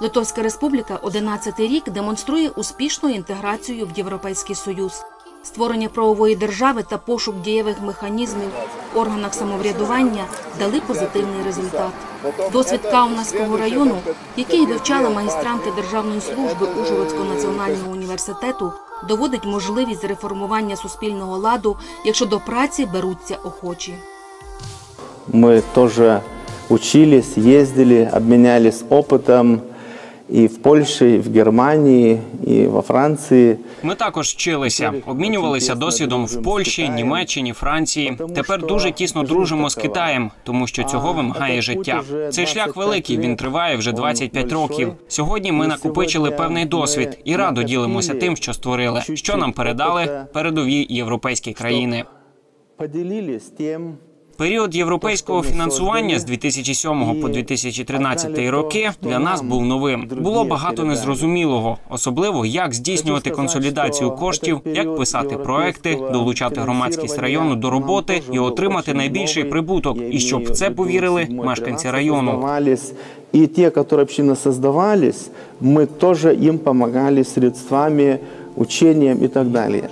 Литовська Республіка 11-й рік демонструє успішну інтеграцію в Європейський Союз. Створення правової держави та пошук дієвих механізмів в органах самоврядування дали позитивний результат. Досвід Каунаського району, який вивчали магістранти Державної служби Ужгородського національного університету, доводить можливість реформування суспільного ладу, якщо до праці беруться охочі. Мы тоже учились, ездили, обменялись опытом и в Польше, и в Германии, и во Франции. Ми також вчилися, обмінювалися досвідом в Польщі, Німеччині, Франції. Тепер дуже тісно дружимо з Китаєм, тому що цього вимагає життя. Цей шлях великий. Він триває вже 25 років. Сьогодні ми накопичили певний досвід і радо ділимося тим, що створили, що нам передали передові європейські країни. Поделились тем, Період європейського фінансування з 2007 по 2013 роки для нас був новим. Було багато незрозумілого, особливо як здійснювати консолідацію коштів, як писати проекти, долучати громадськість району до роботи і отримати найбільший прибуток. І щоб в це повірили мешканці району. создавались. И те, которые общины создавались, мы тоже им помогали средствами, учением и так далее.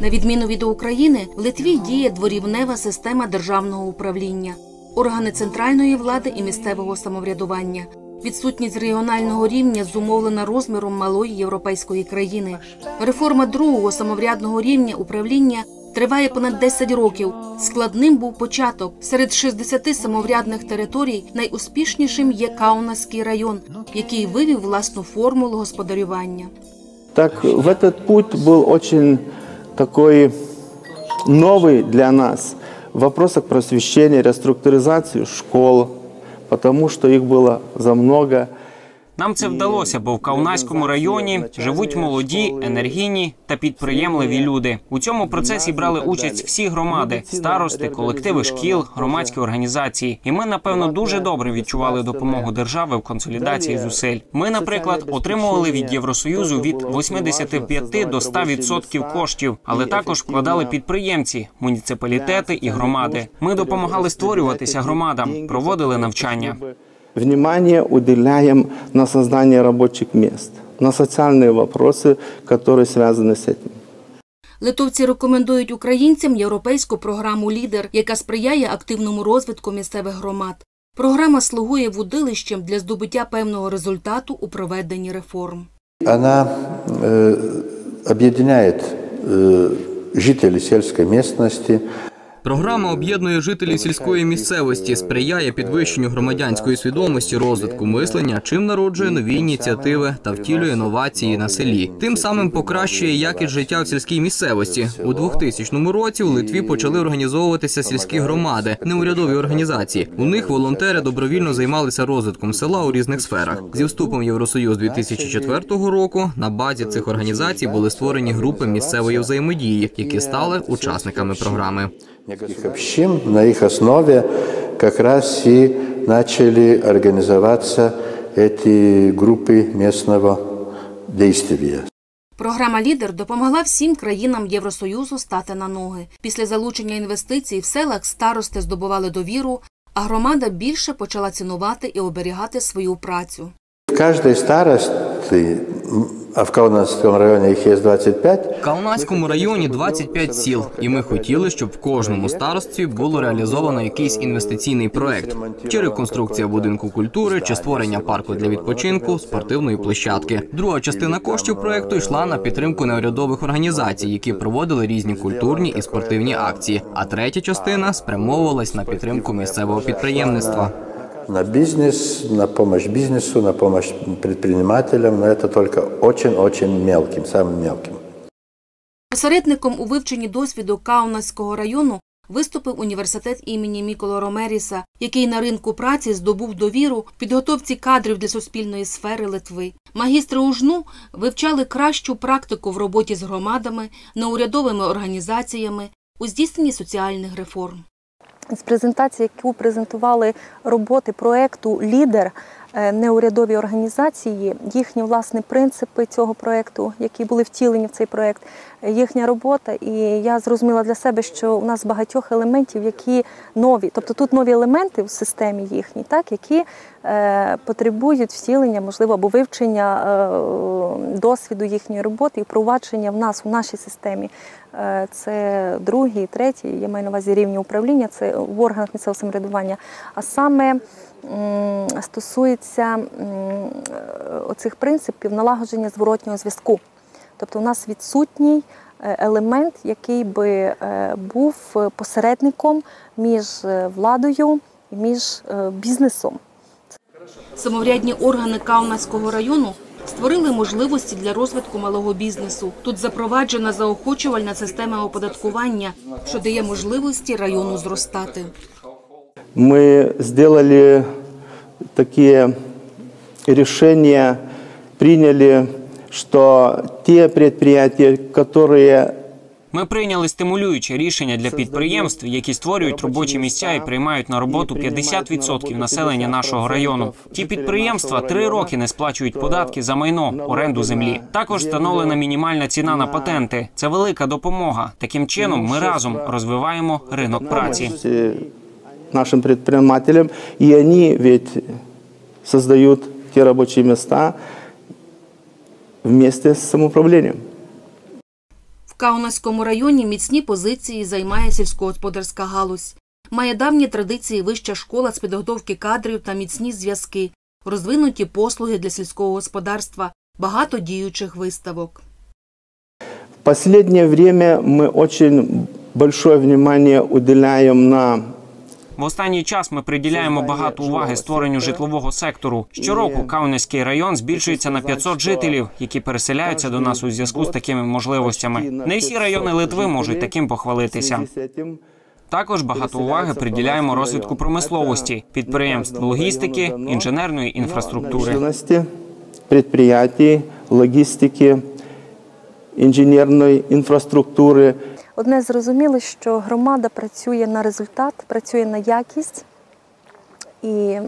На відміну від України, в Литві діє дворівнева система державного управління, органи центральної влади і місцевого самоврядування. Відсутність регіонального рівня зумовлена розміром малої європейської країни. Реформа другого самоврядного рівня управління триває понад 10 років. Складним був початок. Серед 60 самоврядних територій найуспішнішим є Каунаський район, який вивів власну формулу господарювання. Так в этот путь был очень такой новый для нас в вопросах просвещения, реструктуризации школ, потому что их было за много. Нам це вдалося, бо в Каунаському районі живуть молоді, енергійні та підприємливі люди. У цьому процесі брали участь всі громади, старости, колективи шкіл, громадські організації. І ми, напевно, дуже добре відчували допомогу держави в консолідації зусиль. Ми, наприклад, отримували від Євросоюзу від 85 до 100% коштів, але також вкладали підприємці, муніципалітети і громади. Ми допомагали створюватися громадам, проводили навчання Внимание уделяем на создание рабочих мест, на социальные вопросы, которые связаны с этим. Литовці рекомендують українцям європейську програму Лідер, яка сприяє активному розвитку місцевих громад. Програма слугує вудилищем для здобуття певного результату у проведенні реформ. Она э, объединяет э, жителей сельской местности, Програма об'єднує жителів сільської місцевості, сприяє підвищенню громадянської свідомості, розвитку мислення, чим народжує нові ініціативи та втілює новації на селі. Тим самим покращує якість життя в сільській місцевості. У 2000 році у Литві почали організовуватися сільські громади, неурядові організації. У них волонтери добровільно займалися розвитком села у різних сферах. Зі вступом в Євросоюз 2004 року на базі цих організацій були створені групи місцевої взаємодії, які стали учасниками програми. Неких общин, на их основе как раз и начали организоваться эти группы местного действия. Програма Лідер допомогла всім країнам Євросоюзу стати на ноги. Після залучення інвестицій в селах старости здобували довіру, а громада більше почала цінувати і оберігати свою працю. В каждой старости, а в Каунасском районе их есть 25, В Каунаському районі 25 сіл, і ми хотіли, щоб в кожному старостці було реалізовано якийсь інвестиційний проект, чи реконструкція будинку культури, чи створення парку для відпочинку, спортивної площадки. Друга частина коштів проекту йшла на підтримку неурядових організацій, які проводили різні культурні і спортивні акції. А третя частина спрямовувалась на підтримку місцевого підприємництва. На бизнес, на помощь бизнесу, на помощь предпринимателям, но это только очень-очень мелким, самым мелким. Посередником у вивченні досвіду Каунаського району виступив університет імені Міколо Ромеріса, який на ринку праці здобув довіру в підготовці кадрів для суспільної сфери Литви. Магістри УЖНУ вивчали кращу практику в роботі з громадами, неурядовими організаціями у здійсненні соціальних реформ. З презентації, яку презентували роботи проекту Лідер, неурядові організації, їхні власне принципи цього проєкту, які були втілені в цей проєкт, е, їхня робота. І я зрозуміла для себе, що у нас багатьох елементів, які нові, тобто тут нові елементи в системі їхній, так які е, потребують втілення, можливо, або вивчення е, досвіду їхньої роботи і впровадження в нас у нашій системі. Е, Це другий, третій, я маю на увазі рівні управління, це в органах місцевого самоврядування. А саме стосується е, оцих принципів налагодження зворотнього зв'язку. Тобто у нас відсутній е, елемент, який би е, був посередником між владою і між бізнесом. Самоврядні органи Каунаського району створили можливості для розвитку малого бізнесу. Тут запроваджена заохочувальна система оподаткування, що дає можливості району зростати. Мы сделали такие решения, приняли, что те предприятия, которые Ми прийняли стимулююче рішення для підприємств, які створюють робочі місця і приймають на роботу 50% населення нашого району. Ті підприємства три роки не сплачують податки за майно, оренду землі. Також встановлена мінімальна ціна на патенти. Це велика допомога. Таким чином, ми разом розвиваємо ринок праці. Нашим предпринимателям, и они ведь создают те рабочие места вместе с самоуправлением. В Каунаському районі міцні позиції займає сільськогосподарська галузь. Має давні традиції вища школа з підготовки кадрів та міцні зв'язки, розвинуті послуги для сільського господарства, багато діючих виставок. В последнее время мы очень большое внимание уделяем на В останній час ми приділяємо багато уваги створенню житлового сектору. Щороку Каунаський район збільшується на 500 жителів, які переселяються до нас у зв'язку з такими можливостями. Не всі райони Литви можуть таким похвалитися. Також багато уваги приділяємо розвитку промисловості, підприємств логістики, інженерної інфраструктури. промышленности, предприятий, логистики, инженерной инфраструктуры. Одне зрозуміло, що громада працює на результат, працює на якість. І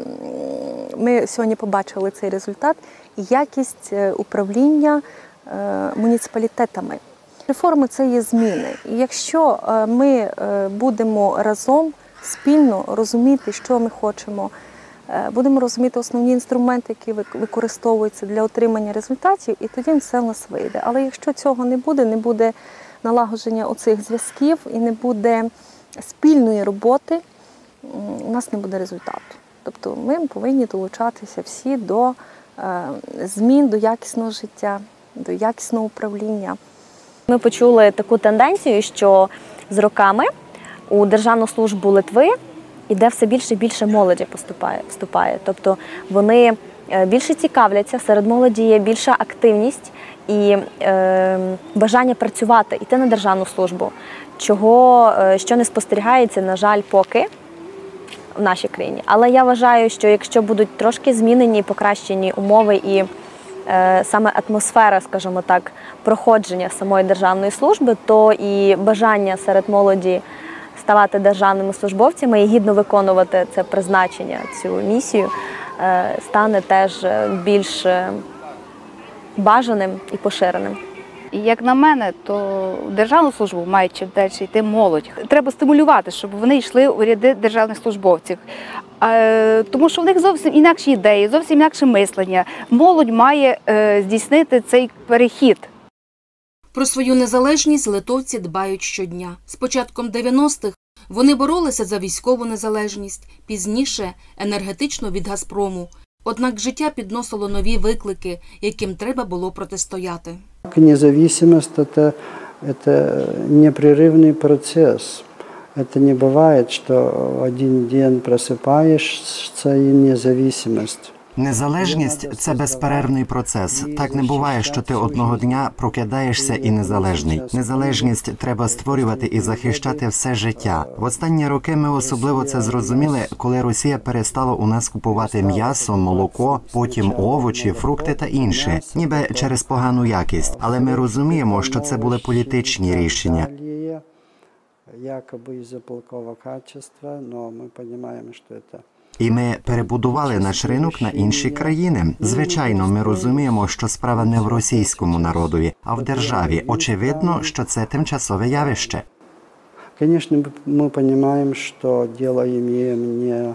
ми сьогодні побачили цей результат і якість е, управління е, муніципалітетами. Реформи це є зміни. І якщо е, ми будемо разом спільно розуміти, що ми хочемо, будемо розуміти основні інструменти, які використовуються для отримання результатів, і тоді все в нас вийде. Але якщо цього не буде, не буде налагодження оцих зв'язків і не буде спільної роботи, у нас не буде результату. Тобто ми повинні долучатися всі до е, змін, до якісного життя, до якісного управління. Ми почули таку тенденцію, що з роками у Державну службу Литви іде все більше і більше молоді поступає, вступає. Тобто вони більше цікавляться, серед молоді є більша активність і е, бажання працювати, йти на державну службу, чого е, що не спостерігається, на жаль, поки в нашій країні. Але я вважаю, що якщо будуть трошки змінені і покращені умови і е, саме атмосфера, скажімо так, проходження самої державної служби, то і бажання серед молоді ставати державними службовцями і гідно виконувати це призначення, цю місію, е, стане теж е, більш е, бажаним і поширеним. І як на мене, то в державну службу мають чим далі йти молодь. Треба стимулювати, щоб вони йшли у ряди державних службовців. Е, Тому що в них зовсім інакші ідеї, зовсім інакше мислення. Молодь має е, здійснити цей перехід. Про свою незалежність литовці дбають щодня. З початком 90-х вони боролися за військову незалежність, пізніше енергетично від Газпрому. Однак життя підносило нові виклики, яким треба було протистояти. Независимость это, это непрерывный процесс. Это не бывает, что один день просыпаешься и независимость. Незалежність це безперервний процес. Так не буває, що ти одного дня прокидаєшся і незалежний. Незалежність треба створювати і захищати все життя. В останні роки ми особливо це зрозуміли, коли Росія перестала у нас купувати м'ясо, молоко, потім овочі, фрукти та інше, ніби через погану якість. Але ми розуміємо, що це були політичні рішення. Якобы из-за плохого качества, но мы понимаем, что это і ми перебудували наш ринок на інші країни. Звичайно, ми розуміємо, що справа не в російському народові, а в державі. Очевидно, що це тимчасове явище. Конечно, мы- мы понимаем, что дело имеем не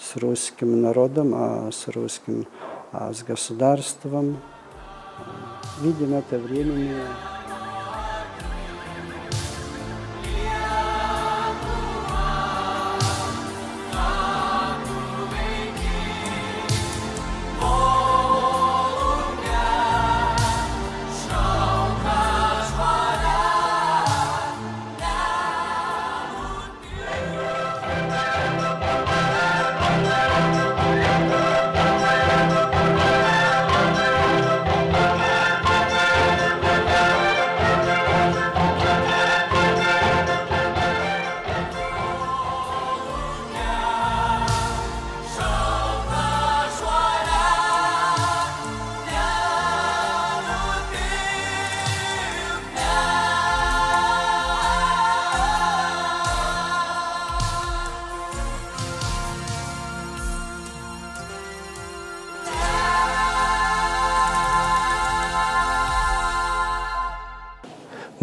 с русским народом, а с русским, а с государством. Видим это временное.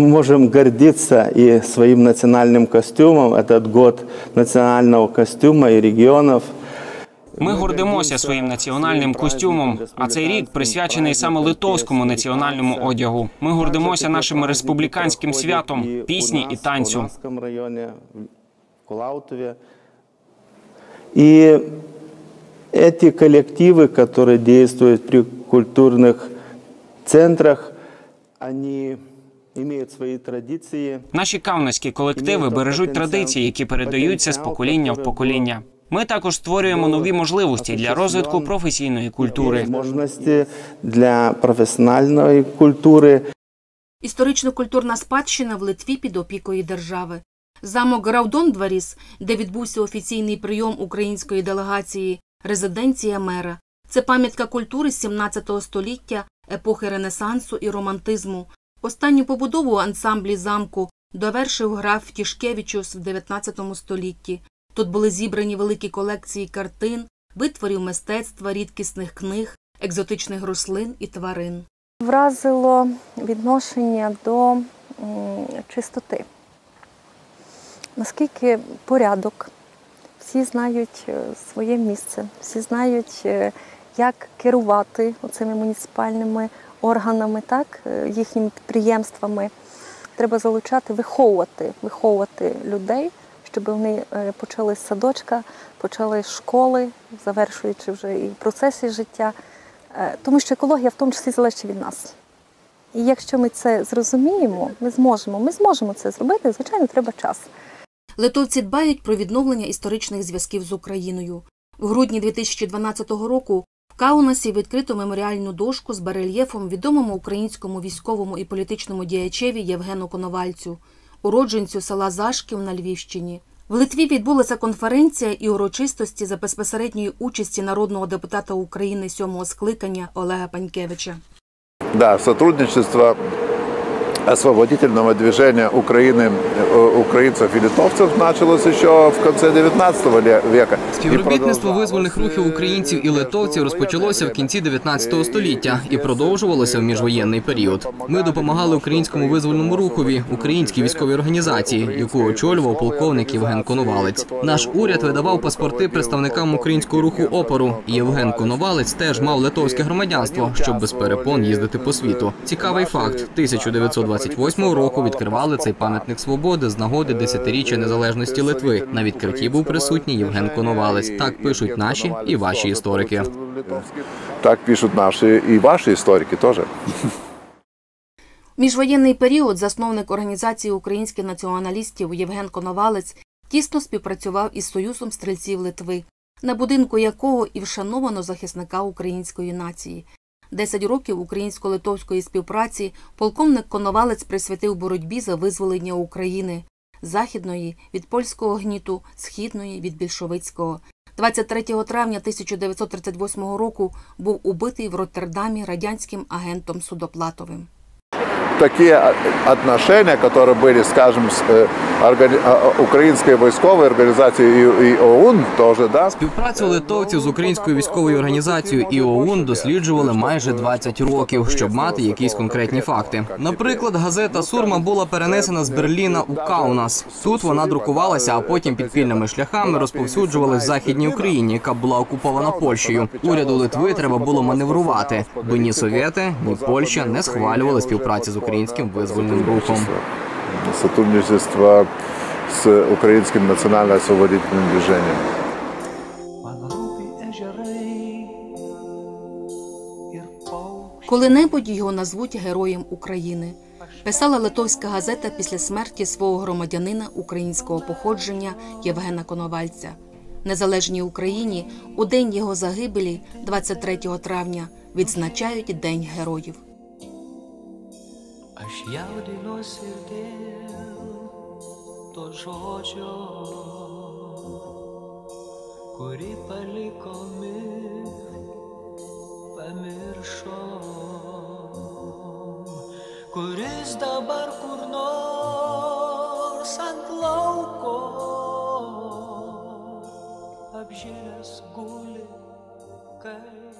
Мы можем гордиться и своим национальным костюмом. Этот год национального костюма и регионов. Ми гордимося своїм національним костюмом. А цей рік присвячений саме литовському національному одягу. Ми гордимося нашим республіканським святом, И у пісні і нас, В танцю. Уральском районе, в Кулаутове. И эти коллективы, которые действуют при культурных центрах, они имеют свои традиции. Наші кавнацькі колективи бережуть традиції, які передаються з покоління в покоління. Ми також створюємо нові можливості для розвитку професійної культури. Возможности для профессиональной культуры. Історично-культурна спадщина в Литві під опікою держави. Замок Граудон Дворіс, де відбувся офіційний прийом української делегації, резиденція мера. Це пам'ятка культури з 17 століття, епохи Ренесансу і романтизму. Останню побудову ансамблі замку довершив граф Тішкевичус в 19 столітті. Тут були зібрані великі колекції картин, витворів мистецтва, рідкісних книг, екзотичних рослин і тварин. Вразило відношення до чистоти. Наскільки порядок, всі знають е, своє місце, всі знають, е, як керувати цими муніципальними органами, так, е, їхніми підприємствами. Треба залучати, виховувати, виховувати людей, щоб вони е, почали з садочка, почали з школи, завершуючи вже і процесі життя. Е, Тому що екологія в тому числі залежить від нас. І якщо ми це зрозуміємо, ми зможемо. Ми зможемо це зробити. Звичайно, треба час. Литовці дбають про відновлення історичних зв'язків з Україною. В грудні 2012 року в Каунасі відкрито меморіальну дошку з барельєфом відомому українському військовому і політичному діячеві Євгену Коновальцю, уродженцю села Зашків на Львівщині. В Литві відбулася конференція і урочистості за безпосередньої участі народного депутата України сьомого скликання Олега Панькевича. Да, сотрудничество освободительного движения Украины, э, украинцев и литовцев началось еще в конце 19 века. Співробітництво визвольних рухів українців і литовців розпочалося в кінці 19 століття і продовжувалося в міжвоєнний період. Ми допомагали українському визвольному рухові, українській військовій організації, яку очолював полковник Євген Коновалець. Наш уряд видавав паспорти представникам українського руху опору. І Євген Коновалець теж мав литовське громадянство, щоб без перепон їздити по світу. Цікавий факт: 1928 року відкривали цей пам'ятник свободи з нагоди десятиріччя незалежності Литви. На відкритті був присутній Євген Коновалець. Так пишуть наші і ваші історики. Так пишут наши и ваши историки тоже. В міжвоєнний період засновник організації українських націоналістів Євген Коновалець тісно співпрацював із Союзом стрільців Литви, на будинку якого і вшановано захисника української нації. Десять років українсько-литовської співпраці полковник Коновалець присвятив боротьбі за визволення України західної від польського гніту, східної від більшовицького. 23 травня 1938 року був убитий в Роттердамі радянським агентом Судоплатовим такие отношения, которые были, скажем, с э, органи- а, а, украинской войсковой организацией и, и ОУН тоже, да, Співпрацю литовців з українською військовою організацією і ОУН досліджували майже 20 років, щоб мати якісь конкретні факти. Наприклад, газета Сурма була перенесена з Берліна у Каунас. Тут вона друкувалася, а потім підпільними шляхами розповсюджувалась в західній Україні, яка була окупована Польщею. Уряду Литви треба було маневрувати, бо ні Совєти, ні Польща не схвалювали співпраці з українським визвольним рухом. сотрудничество с украинским национально-освободительным движением. Коли-небудь його назвуть Героєм України. Писала литовська газета після смерті свого громадянина українського походження Євгена Коновальця. Незалежній Україні у день його загибелі, 23 травня, відзначають День героїв. Aš jaudinuosi dėl to žodžio, kurį palikomi, pamiršom, kuris dabar kur nors ant lauko apžėlęs guli, kaip